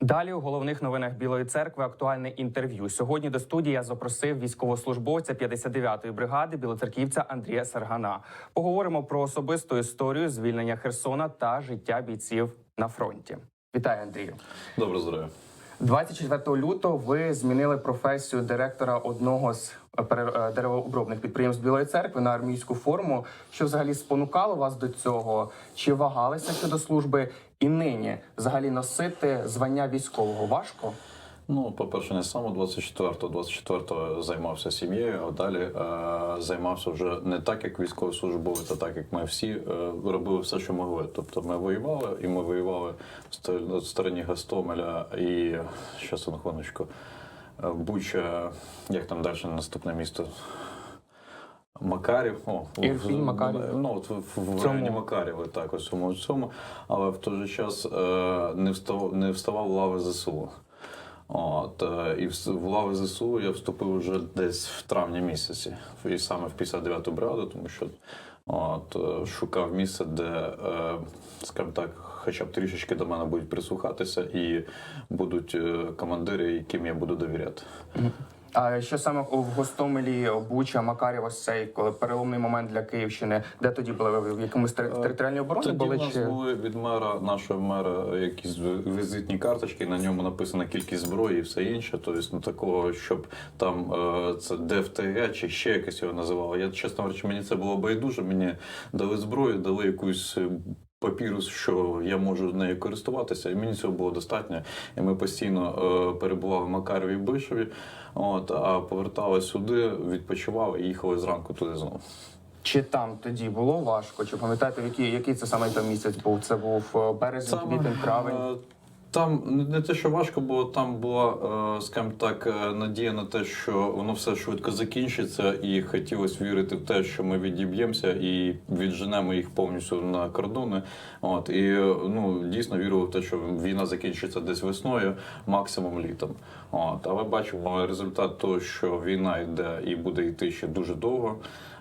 Далі у головних новинах Білої церкви актуальне інтерв'ю. Сьогодні до студії я запросив військовослужбовця 59-ї бригади білоцерківця Андрія Саргана. Поговоримо про особисту історію звільнення Херсона та життя бійців на фронті. Вітаю, Андрію. Добре здоров'я. 24 лютого ви змінили професію директора одного з е, е, деревообробних підприємств Білої церкви на армійську форму. Що взагалі спонукало вас до цього? Чи вагалися щодо служби? І нині взагалі носити звання військового важко? Ну, по-перше, не саме 24-го. 24-го займався сім'єю, а далі е, займався вже не так, як військовослужбовець, а так як ми всі е, робили все, що могли. Тобто ми воювали, і ми воювали в стороні Гастомеля і щас на хвилиночку. е, Буча, як там далі наступне місто? Макарів, о, Ірпінь, в- Макарів. Ну, от в, в, районі Макарєва, так, ось цьому, цьому, але в той же час е, не, встав, не вставав в лави ЗСУ. От, е, і в, в лави ЗСУ я вступив вже десь в травні місяці, і саме в 59-ту бригаду, тому що от, е, шукав місце, де, е, скажімо так, хоча б трішечки до мене будуть прислухатися, і будуть е, командири, яким я буду довіряти. А що саме в Гостомелі, Буча, Макарів, ось цей коли переломний момент для Київщини? Де тоді були в якомусь тери- територіальній обороні? Тоді Були нас чи були від мера, нашого мера, якісь візитні карточки, на ньому написана кількість зброї і все інше. Тобто, ну такого, щоб там е, це ДФТГ чи ще якось його називали. Я чесно говорячи, мені це було байдуже. Мені дали зброю, дали якусь. Е, Папірус, що я можу нею користуватися, і мені цього було достатньо. І ми постійно е, перебували в Макарові і Бишеві, от, а повертали сюди, відпочивали і їхали зранку туди знову. чи там тоді було важко? Чи пам'ятаєте, який, який це саме там місяць був? Це був е, березень, квітень, травень. Там не- те, що важко було, там була, е, скажімо так, е, надія на те, що воно все швидко закінчиться, і хотілося вірити в те, що ми відіб'ємося і відженемо їх повністю на кордони. От і е, ну дійсно вірили в те, що війна закінчиться десь весною, максимум літом. От, але бачимо результат того, що війна йде і буде йти ще дуже довго.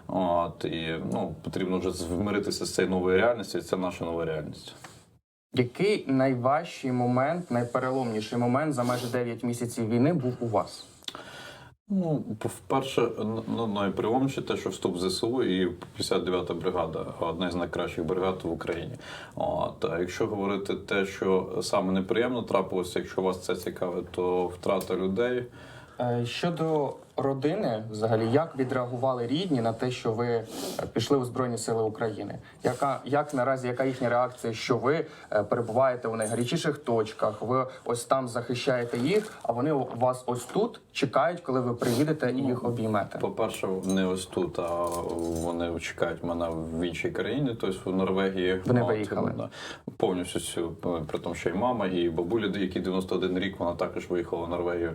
От і ну потрібно вже змиритися з цією новою реальністю. Це наша нова реальність. Який найважчий момент, найпереломніший момент за майже 9 місяців війни був у вас? Ну, вперше, ну, найприємніше те, що вступ в ЗСУ і 59-та бригада одна з найкращих бригад в Україні. От, а якщо говорити те, що саме неприємно трапилося, якщо вас це цікавить, то втрата людей. Е, Щодо родини, взагалі, як відреагували рідні на те, що ви е, пішли у Збройні Сили України? Яка як наразі, яка їхня реакція, що ви е, перебуваєте у найгарячіших точках? Ви ось там захищаєте їх, а вони у вас ось тут чекають, коли ви приїдете і їх обіймете? По-перше, не ось тут, а вони чекають мене в іншій країні, тобто в Норвегії. Вони От, виїхали? да. Повністю всю, при тому, що і мама, і бабуля, які 91 рік, вона також виїхала в Норвегію.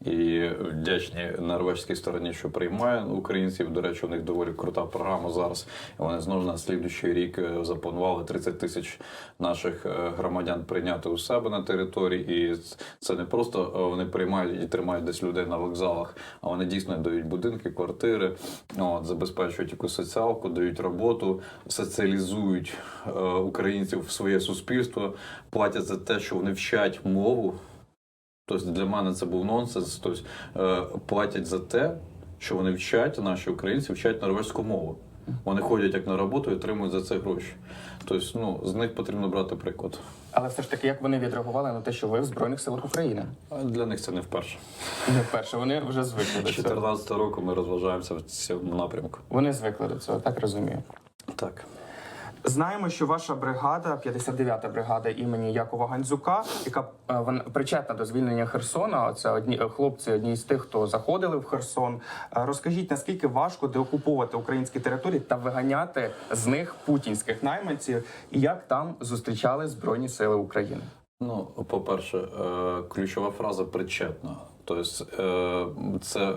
І вдячні норвезькій стороні, що приймає українців. До речі, у них доволі крута програма зараз. Вони знову на слідуючий рік е, запланували 30 тисяч наших е, громадян прийняти у себе на території. І це не просто е, вони приймають і тримають десь людей на вокзалах, а вони дійсно дають будинки, квартири, от, забезпечують якусь соціалку, дають роботу, соціалізують українців в своє суспільство, платять за те, що вони вчать мову. Тобто для мене це був нонсенс. Тобто е, платять за те, що вони вчать, наші українці вчать норвезьку мову. Вони ходять як на роботу і отримують за це гроші. Тобто, ну, з них потрібно брати приклад. Але все ж таки, як вони відреагували на те, що ви в Збройних силах України? Для них це не вперше. Не вперше, вони вже звикли до цього. 2014 року ми розважаємося в цьому напрямку. Вони звикли до цього, так розумію. Так. Знаємо, що ваша бригада, 59-та бригада імені Якова Гандзюка, яка е, причетна до звільнення Херсона. Це одні е, хлопці, одні з тих, хто заходили в Херсон. Е, Розкажіть, наскільки важко деокуповувати українські території та виганяти з них путінських найманців, і як там зустрічали Збройні Сили України? Ну, по-перше, е, ключова фраза причетна. Тобто, це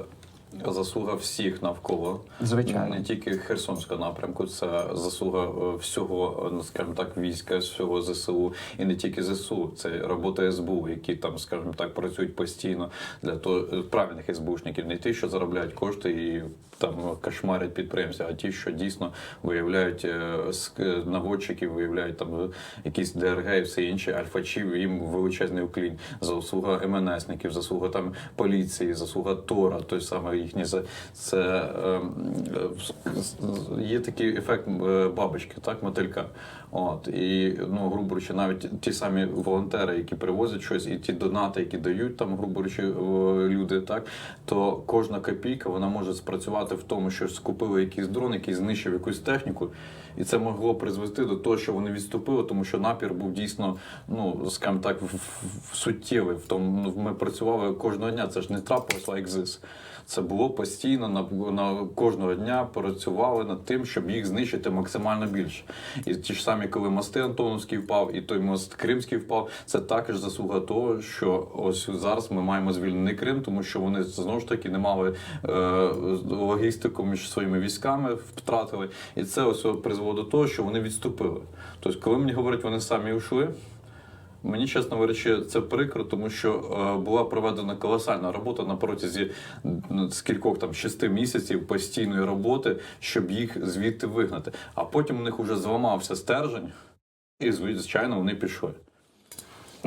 заслуга всіх навколо. Звичайно. Не тільки Херсонського напрямку, це заслуга е, всього, е, ну, скажімо так, війська, всього ЗСУ. І не тільки ЗСУ, це робота СБУ, які там, скажімо так, працюють постійно для того е, правильних СБУшників, не ті, що заробляють кошти і там кошмарять підприємця, а ті, що дійсно виявляють е, е, наводчиків, виявляють там е, якісь ДРГ і все інше, альфачів, їм величезний уклін. Заслуга МНСників, заслуга там поліції, заслуга Тора, той самий їхній за це е, е, з- з- є такий ефект е, бабочки, так, мотилька. От і ну, грубо речі, навіть ті самі волонтери, які привозять щось, і ті донати, які дають там, грубо речі, е, люди, так то кожна копійка вона може спрацювати в тому, що скупили якийсь дрон, який знищив якусь техніку, і це могло призвести до того, що вони відступили, тому що напір був дійсно, ну скажімо так, в- в- в- суттєвий. В тому ну, ми працювали кожного дня. Це ж не трапилось like this. Це було постійно на, на кожного дня працювали над тим, щоб їх знищити максимально більше. І ті ж самі, коли мости Антоновський впав, і той мост Кримський впав, це також заслуга того, що ось зараз ми маємо звільнений Крим, тому що вони знову ж таки не мали е, логістику між своїми військами, втратили. І це ось призвело до того, що вони відступили. Тобто, коли мені говорять, вони самі ушли. Мені, чесно говорячи, це прикро, тому що е, була проведена колосальна робота на протязі скількох кількох там шести місяців постійної роботи, щоб їх звідти вигнати. А потім у них вже зламався стержень, і звичайно вони пішли.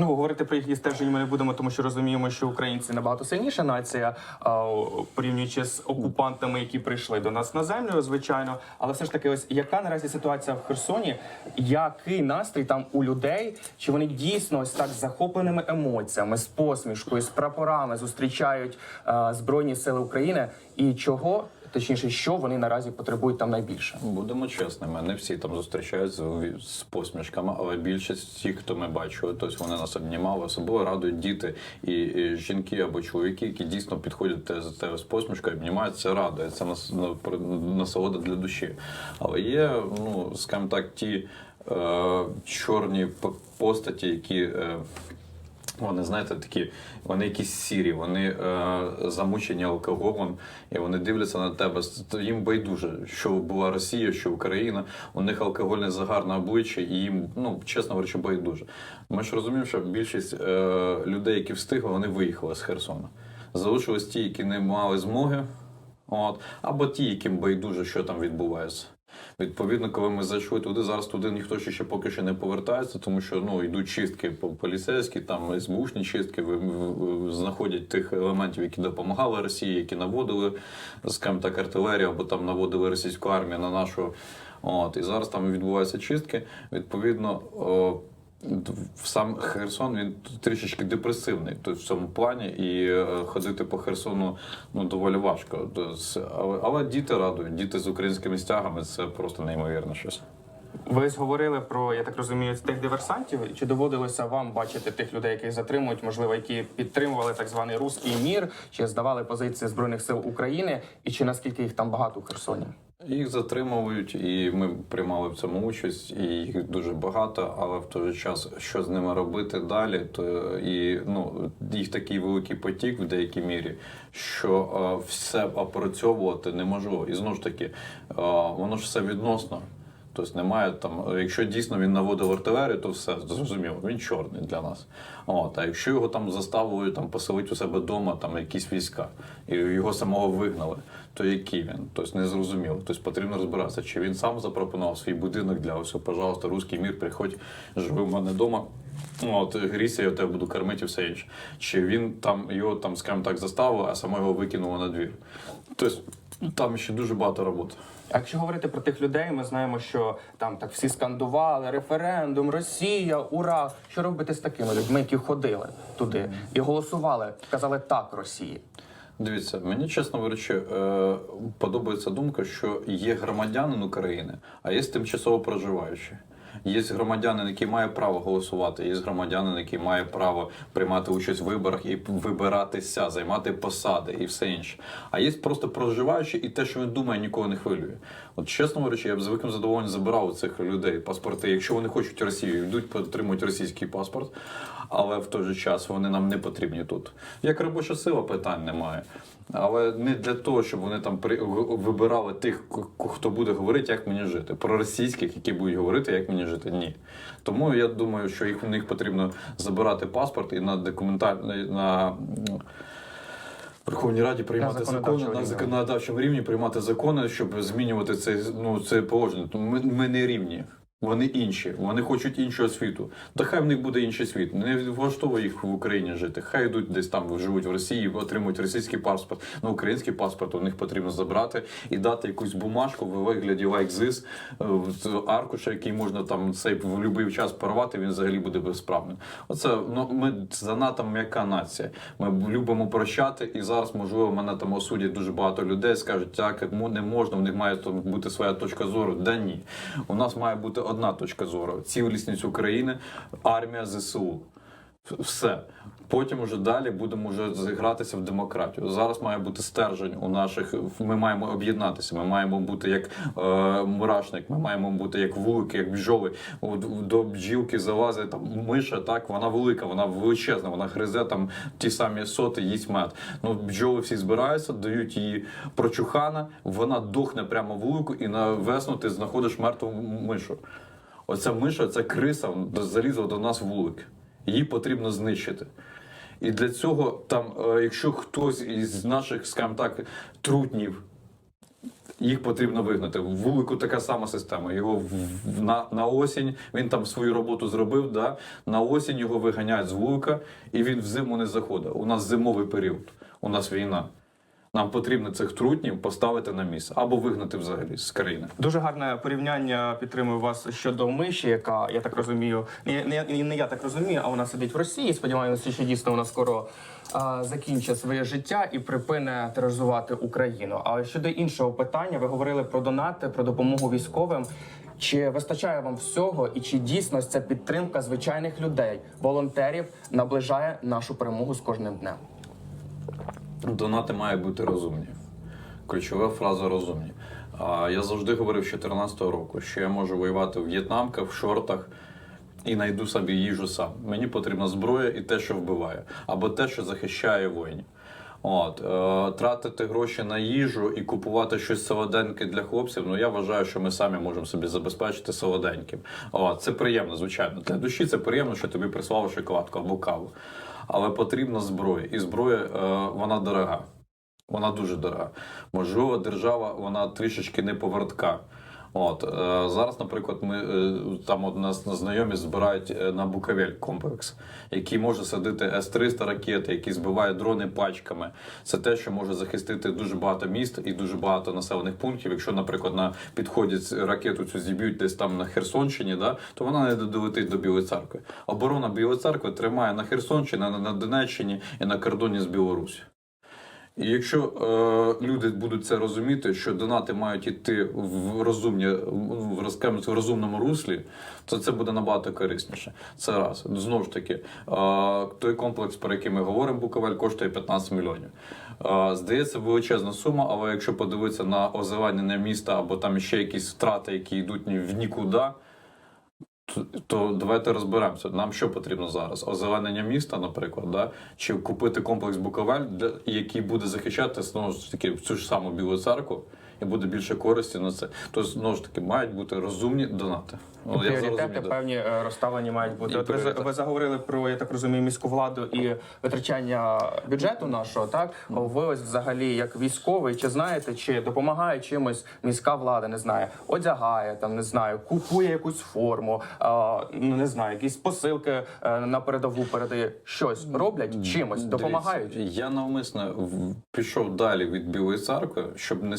Ну, говорити про їхні стеження ми не будемо, тому що розуміємо, що українці набагато сильніша нація, а, порівнюючи з окупантами, які прийшли до нас на землю, звичайно. Але все ж таки, ось яка наразі ситуація в Херсоні? Який настрій там у людей? Чи вони дійсно ось так захопленими емоціями, з посмішкою, з прапорами зустрічають а, збройні сили України? І чого? Точніше, що вони наразі потребують там найбільше? Будемо чесними, не всі там зустрічаються з- посмішками, але більшість тих, хто ми бачили, тобто вони нас обнімали, особливо радують діти і, і жінки або чоловіки, які дійсно підходять за тебе з посмішкою, обнімають, це радує, це нас насолода для душі. Але є, ну скажімо так, ті е, чорні постаті, які. Е, вони, знаєте, такі, вони якісь сірі, вони е, замучені алкоголем, і вони дивляться на тебе. Їм байдуже, що була Росія, що Україна. У них алкогольний загар на обличчі, і їм, ну чесно говорячи, байдуже. Ми ж розуміємо, що більшість е, людей, які встигли, вони виїхали з Херсона. Залишились ті, які не мали змоги, от, або ті, яким байдуже, що там відбувається. Відповідно, коли ми зайшли туди, зараз туди ніхто ще, поки що не повертається, тому що ну йдуть чистки по- поліцейські, там СБУшні чистки, знаходять тих елементів, які допомагали Росії, які наводили скажімо так, артилерію, або там наводили російську армію на нашу. От і зараз там відбуваються чистки. Відповідно. Сам Херсон він трішечки депресивний тобто в цьому плані, і е, ходити по Херсону ну доволі важко. Але, але діти радують, діти з українськими стягами це просто неймовірно щось. Ви зговорили про, я так розумію, тих диверсантів. Чи доводилося вам бачити тих людей, яких затримують, можливо, які підтримували так званий руський мір, чи здавали позиції збройних сил України, і чи наскільки їх там багато у Херсоні? Їх затримують, і ми приймали в цьому участь, і їх дуже багато. Але в той же час, що з ними робити далі, то і ну їх такий великий потік в деякій мірі, що е, все опрацьовувати неможливо. І знову ж таки, е, воно ж все відносно. Тобто немає там, якщо дійсно він наводив артилерію, то все зрозуміло, він чорний для нас. От, а якщо його там заставили там поселити у себе вдома, там якісь війська, і його самого вигнали, то який він? Тобто не зрозуміло. Тобто потрібно розбиратися, чи він сам запропонував свій будинок для ось, пожалуйста, руський мір, приходь, живи в мене вдома. От, грійся, я тебе буду кормити і все інше. Чи він там його там, скажімо так, заставив, а само його викинуло на двір. Тобто там ще дуже багато роботи. Якщо говорити про тих людей, ми знаємо, що там так всі скандували референдум, Росія, ура! Що робити з такими людьми, які ходили туди і голосували, казали так Росії? Дивіться, мені чесно говорячи, е, подобається думка, що є громадянин України, а є тимчасово проживаючий. Є громадянин, який має право голосувати, є громадянин, який має право приймати участь в виборах і вибиратися, займати посади і все інше. А є просто проживаючі, і те, що він думає, нікого не хвилює. От чесно говорячи, я б з великим задоволенням забирав у цих людей паспорти, якщо вони хочуть Росію, йдуть, отримують російський паспорт. Але в той же час вони нам не потрібні тут. Як робоча сила, питань немає. Але не для того, щоб вони там при... вибирали тих, хто буде говорити, як мені жити. Про російських, які будуть говорити, як мені жити. Ні. Тому я думаю, що їх у них потрібно забирати паспорт і на документаль... на Верховній Раді приймати закони на законодавчому рівні, приймати закони, щоб змінювати це, ну, це положення. Тому Ми, ми не рівні. Вони інші, вони хочуть іншого світу. Та хай в них буде інший світ. Не влаштовує їх в Україні жити. Хай йдуть десь там, живуть в Росії, отримують російський паспорт. Ну, український паспорт у них потрібно забрати і дати якусь бумажку в вигляді this, е, аркуша, який можна там цей в будь-який час порвати, він взагалі буде безправним. Оце ну ми занадто м'яка нація. Ми любимо прощати, і зараз, можливо, мене там осудять дуже багато людей, скажуть, так не можна, в них має там бути своя точка зору. Да ні. У нас має бути одна точка зору: цілісність України, армія ЗСУ. Все. Потім уже далі будемо вже зігратися в демократію. Зараз має бути стержень у наших. Ми маємо об'єднатися. Ми маємо бути як е, мурашник, ми маємо бути як вулики, як бджоли. До бджілки залазить там миша, так вона велика, вона величезна, вона гризе там ті самі соти, їсть мед. Ну бджоли всі збираються, дають їй прочухана, вона дохне прямо вулику, і на весну ти знаходиш мертву мишу. Оця миша, ця криса залізла до нас в вулик. Її потрібно знищити. І для цього, там, е, якщо хтось із наших, скажімо так, трутнів, їх потрібно вигнати. В вулику така сама система. Його на, на осінь він там свою роботу зробив. Да? На осінь його виганяють з вулика, і він в зиму не заходить. У нас зимовий період, у нас війна. Нам потрібно цих трутнів поставити на місце або вигнати взагалі з країни. Дуже гарне порівняння підтримую вас щодо миші, яка я так розумію, не, не, не я так розумію, а вона сидить в Росії. Сподіваємося, що дійсно вона скоро а, закінчить своє життя і припине тероризувати Україну. А щодо іншого питання, ви говорили про донати, про допомогу військовим. Чи вистачає вам всього, і чи дійсно ця підтримка звичайних людей, волонтерів, наближає нашу перемогу з кожним днем? Донати мають бути розумні. Ключова фраза розумні. Я завжди говорив з 2014 року, що я можу воювати в в'єтнамках, в шортах і знайду собі їжу сам. Мені потрібна зброя і те, що вбиває, або те, що захищає воїнів. От е, тратити гроші на їжу і купувати щось солоденьке для хлопців. Ну я вважаю, що ми самі можемо собі забезпечити солоденьким. От, це приємно, звичайно. Для душі це приємно, що тобі прислали шоколадку або каву. Але потрібна зброя, і зброя е, вона дорога. Вона дуже дорога. Можливо, держава вона трішечки не повертка. От е, зараз, наприклад, ми е, там от нас знайомі збирають е, на Буковель комплекс, який може садити С-300 ракети, які збиває дрони пачками. Це те, що може захистити дуже багато міст і дуже багато населених пунктів. Якщо, наприклад, на підході ракету цю зіб'ють десь там на Херсонщині, да, то вона не долетить до Білої церкви. Оборона Білої церкви тримає на Херсонщині, на Донеччині і на кордоні з Білорусі. Якщо е, люди будуть це розуміти, що донати мають йти в розумні, в, розкажемо, в розумному руслі, то це буде набагато корисніше. Це раз. Знову ж таки, е, той комплекс, про який ми говоримо, Буковель, коштує 15 мільйонів. Е, здається, величезна сума, але якщо подивитися на озеленення міста або там ще якісь втрати, які йдуть в нікуди. То, давайте розберемося. Нам що потрібно зараз? Озеленення міста, наприклад, да? чи купити комплекс Буковель, який буде захищати знову ж таки цю ж саму Білу церкву, і буде більше користі на це. То знову ж таки мають бути розумні донати. Я Пріоритети певні е, розставлені мають бути. От ви, ви заговорили про я так розумію міську владу і витрачання бюджету нашого. Так ви ось взагалі як військовий, чи знаєте, чи допомагає чимось міська влада? Не знаю, одягає там, не знаю, купує якусь форму, а, ну не знаю, якісь посилки е, на передову передає. Щось роблять чимось, допомагають. Дивіться, я навмисно пішов далі від Білої церкви, щоб не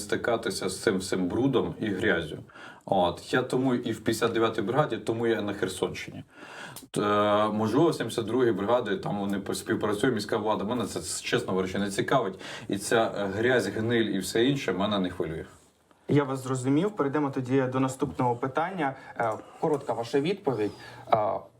стикатися з цим всім брудом і грязю. От я тому і в 59-й бригаді, тому я на Херсонщині. Е, Можливо, 72-й бригаді там вони співпрацюють, міська влада. Мене це чесно говорячи не цікавить. І ця е, грязь, гниль і все інше мене не хвилює. Я вас зрозумів. Перейдемо тоді до наступного питання. Е, Коротка ваша відповідь.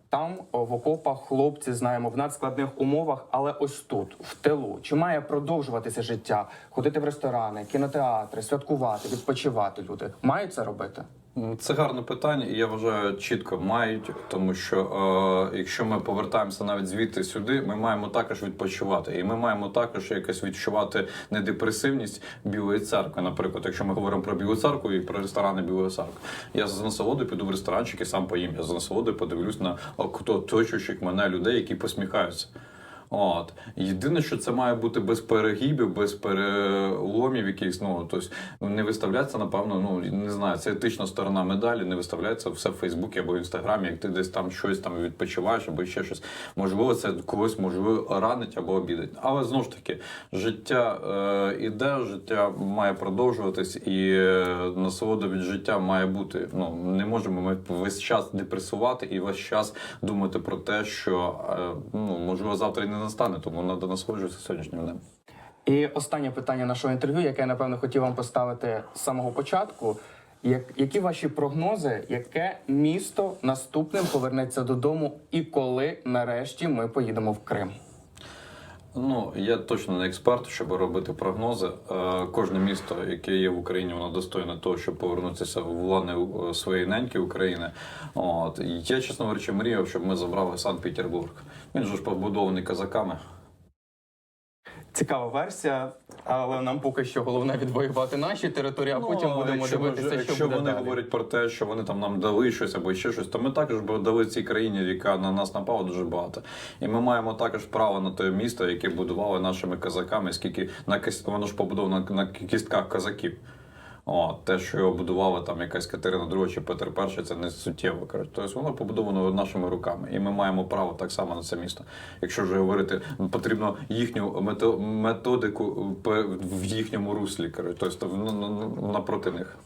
Е, Там в окопах хлопці знаємо в надскладних умовах, але ось тут, в тилу, чи має продовжуватися життя, ходити в ресторани, кінотеатри, святкувати, відпочивати люди? Мають це робити? Це гарне питання, і я вважаю, чітко мають, тому що е, якщо ми повертаємося навіть звідти сюди, ми маємо також відпочивати, і ми маємо також якось відчувати не депресивність білої церкви. Наприклад, якщо ми говоримо про білу церкву і про ресторани білої церкви, я з насолодою піду в ресторанчик і сам поїм. Я з насолодою подивлюсь на оточуючих мене людей, які посміхаються. От єдине, що це має бути без перегибів, без переломів, якихось ну тобто не виставляється, напевно, ну не знаю, це етична сторона медалі, не виставляється все в Фейсбуці або в інстаграмі, як ти десь там щось там відпочиваєш, або ще щось. Можливо, це когось можливо ранить або обідить. Але знову ж таки, життя е, іде, життя має продовжуватись, і е, насолода від життя має бути. Ну не можемо ми весь час депресувати і весь час думати про те, що е, ну можливо завтра не настане, тому треба насолоджуватися сьогоднішнім днем. І останнє питання нашого інтерв'ю, яке я напевно хотів вам поставити з самого початку. Як, які ваші прогнози, яке місто наступним повернеться додому, і коли нарешті ми поїдемо в Крим? Ну я точно не експерт, щоб робити прогнози. Е, Кожне місто, яке є в Україні, воно достойне того, щоб повернутися в лани е, своєї неньки України. От я, чесно говорячи, мріяв, щоб ми забрали Санкт-Петербург. Він же ж побудований казаками. Цікава версія, але нам поки що головне відвоювати наші території, а потім Ну, будемо якщо дивитися, що якщо буде вони далі. говорять про те, що вони там нам дали щось або ще щось, то ми також би дали цій країні, яка на нас напала дуже багато. І ми маємо також право на те місто, яке будували нашими казаками, скільки на кіс- воно ж побудовано на, на кістках казаків. О, те, що його будувала там якась Катерина II чи Петр І, це не суттєво. Коротко. Тобто воно побудовано нашими руками, і ми маємо право так само на це місто. Якщо вже говорити, потрібно їхню мето- методику е, в їхньому руслі, Коротко. тобто ну, ну, напроти них.